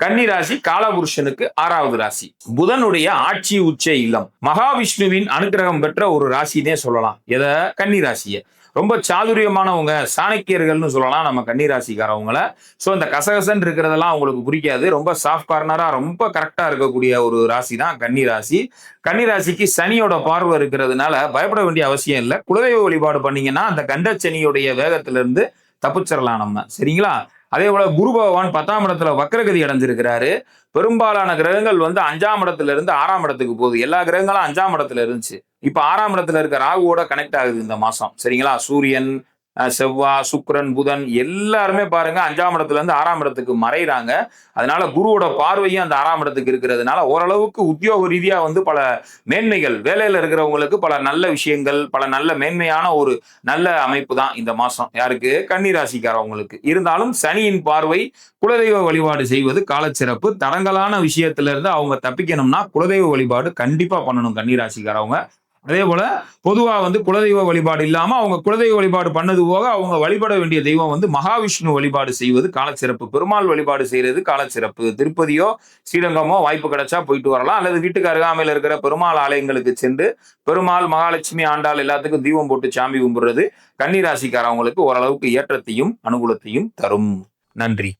கன்னி ராசி காலபுருஷனுக்கு ஆறாவது ராசி. புதனுடைய ஆட்சி உச்ச இல்லம். மகாவிஷ்ணுவின் அனுக்கிரகம் பெற்ற ஒரு ராசினே சொல்லலாம். எதை? கன்னி ராசியை. ரொம்ப சாதுரியமானவங்க சாணக்கியர்கள்னு சொல்லலாம் நம்ம கன்னி ராசிக்காரவங்கள. ஸோ இந்த கசகசன் இருக்கிறதெல்லாம் அவங்களுக்கு பிடிக்காது. ரொம்ப சாஃப்ட் கார்னராக ரொம்ப கரெக்டாக இருக்கக்கூடிய ஒரு ராசி தான் கன்னி ராசி. கன்னி ராசிக்கு சனியோட பார்வை இருக்கிறதுனால பயப்பட வேண்டிய அவசியம் இல்லை. குலதெய்வ வழிபாடு பண்ணீங்கன்னா அந்த கண்டச்சனியுடைய வேகத்திலிருந்து தப்பிச்சிடலாம் நம்ம. சரிங்களா? அதே போல குரு பகவான் பத்தாம் இடத்துல வக்ரகதி அடைஞ்சிருக்கிறாரு. பெரும்பாலான கிரகங்கள் வந்து அஞ்சாம் இடத்துல இருந்து ஆறாம் இடத்துக்கு போகுது. எல்லா கிரகங்களும் அஞ்சாம் இடத்துல இருந்துச்சு. இப்ப ஆறாம் இடத்துல இருக்க ராகுவோட கனெக்ட் ஆகுது இந்த மாசம். சரிங்களா? சூரியன் செவ்வாய் சுக்ரன் புதன் எல்லாருமே பாருங்க அஞ்சாம் இடத்துல இருந்து ஆறாம் இடத்துக்கு மறைகிறாங்க அதனால குருவோட பார்வையும் அந்த ஆறாம் இடத்துக்கு இருக்கிறதுனால ஓரளவுக்கு உத்தியோக ரீதியா வந்து பல மேன்மைகள் வேலையில இருக்கிறவங்களுக்கு பல நல்ல விஷயங்கள் பல நல்ல மேன்மையான ஒரு நல்ல அமைப்பு தான் இந்த மாசம். யாருக்கு? கன்னி ராசிக்காரவங்களுக்கு இருந்தாலும் சனியின் பார்வை குலதெய்வ வழிபாடு செய்வது காலச்சிறப்பு. தடங்கலான விஷயத்துல இருந்து அவங்க தப்பிக்கணும்னா குலதெய்வ வழிபாடு கண்டிப்பா பண்ணணும் கன்னிராசிக்காரவங்க. அதே போல பொதுவாக வந்து குலதெய்வ வழிபாடு இல்லாமல் அவங்க குலதெய்வ வழிபாடு பண்ணது போக அவங்க வழிபட வேண்டிய தெய்வம் வந்து மகாவிஷ்ணு வழிபாடு செய்வது காலச்சிறப்பு. பெருமாள் வழிபாடு செய்கிறது காலச்சிறப்பு. திருப்பதியோ ஸ்ரீரங்கமோ வாய்ப்பு கிடைச்சா போயிட்டு வரலாம். அல்லது வீட்டுக்கு அருகாமையில் இருக்கிற பெருமாள் ஆலயங்களுக்கு சென்று பெருமாள் மகாலட்சுமி ஆண்டாள் எல்லாத்துக்கும் தீபம் போட்டு சாமி கும்பிடுறது கன்னிராசிக்காரவங்களுக்கு ஓரளவுக்கு ஏற்றத்தையும் அனுகூலத்தையும் தரும். நன்றி.